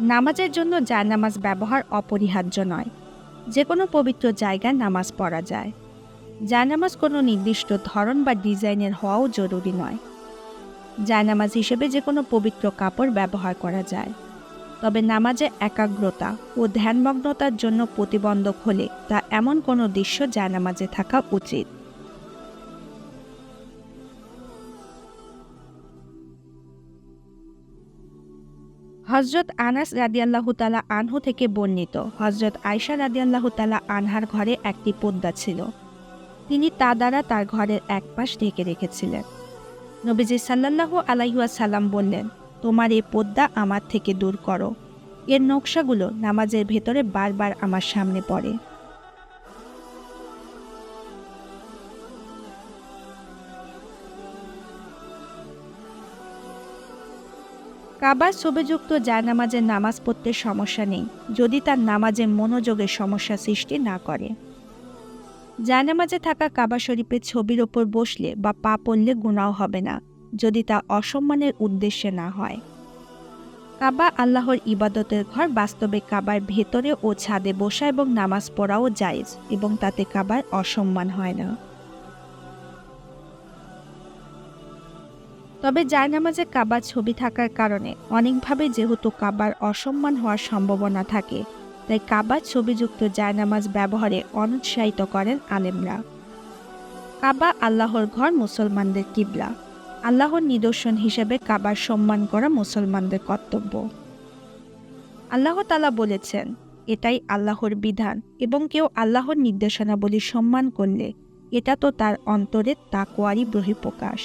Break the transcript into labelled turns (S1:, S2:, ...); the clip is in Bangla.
S1: নামাজের জন্য জায়নামাজ ব্যবহার অপরিহার্য নয়। যে কোনো পবিত্র জায়গায় নামাজ পড়া যায়। জায়নামাজ কোনো নির্দিষ্ট ধরন বা ডিজাইনের হওয়াও জরুরি নয়। জায়নামাজ হিসেবে যে কোনো পবিত্র কাপড় ব্যবহার করা যায়। তবে নামাজে একাগ্রতা ও ধ্যানমগ্নতার জন্য প্রতিবন্ধক হলে তা এমন কোনো দৃশ্য জায়নামাজে থাকা উচিত। হজরত আনাস রাদিয়াল্লাহ তালা আনহু থেকে বর্ণিত। হজরত আয়সা রাদিয়াল্লাহ তালা আনহার ঘরে একটি পদ্মা ছিল। তিনি তা দ্বারা তার ঘরের এক পাশ ঢেকে রেখেছিলেন। নবীজি সাল্লাল্লাহু আলাইহুয়া সাল্লাম বললেন, তোমার এই পদ্মা আমার থেকে দূর করো। এর নকশাগুলো নামাজের ভেতরে বারবার আমার সামনে পড়ে। কাবার ছবিযুক্ত জায়নামাজের নামাজ পড়তে সমস্যা নেই, যদি তার নামাজে মনোযোগের সমস্যা সৃষ্টি না করে। জায়নামাজে থাকা কাবা শরীফের ছবির ওপর বসলে বা পা পড়লে গুণাও হবে না, যদি তা অসম্মানের উদ্দেশ্যে না হয়। কাবা আল্লাহর ইবাদতের ঘর বাস্তবে কাবার ভেতরে ও ছাদে বসা এবং নামাজ পড়াও জায়েজ এবং তাতে কাবার অসম্মান হয় না। তবে জায়নামাজে কাবার ছবি থাকার কারণে অনেকভাবে যেহেতু কাবার অসম্মান হওয়ার সম্ভাবনা থাকে, তাই কাবার ছবিযুক্ত জায়নামাজ ব্যবহারে অনুৎসাহিত করেন আলেমরা। কাবা আল্লাহর ঘর মুসলমানদের কিবলা। আল্লাহর নিদর্শন হিসেবে কাবার সম্মান করা মুসলমানদের কর্তব্য। আল্লাহ তালা বলেছেন, এটাই আল্লাহর বিধান এবং কেউ আল্লাহর নির্দেশনাবলী সম্মান করলে এটা তো তার অন্তরের তাকোয়ারি বহিঃপ্রকাশ।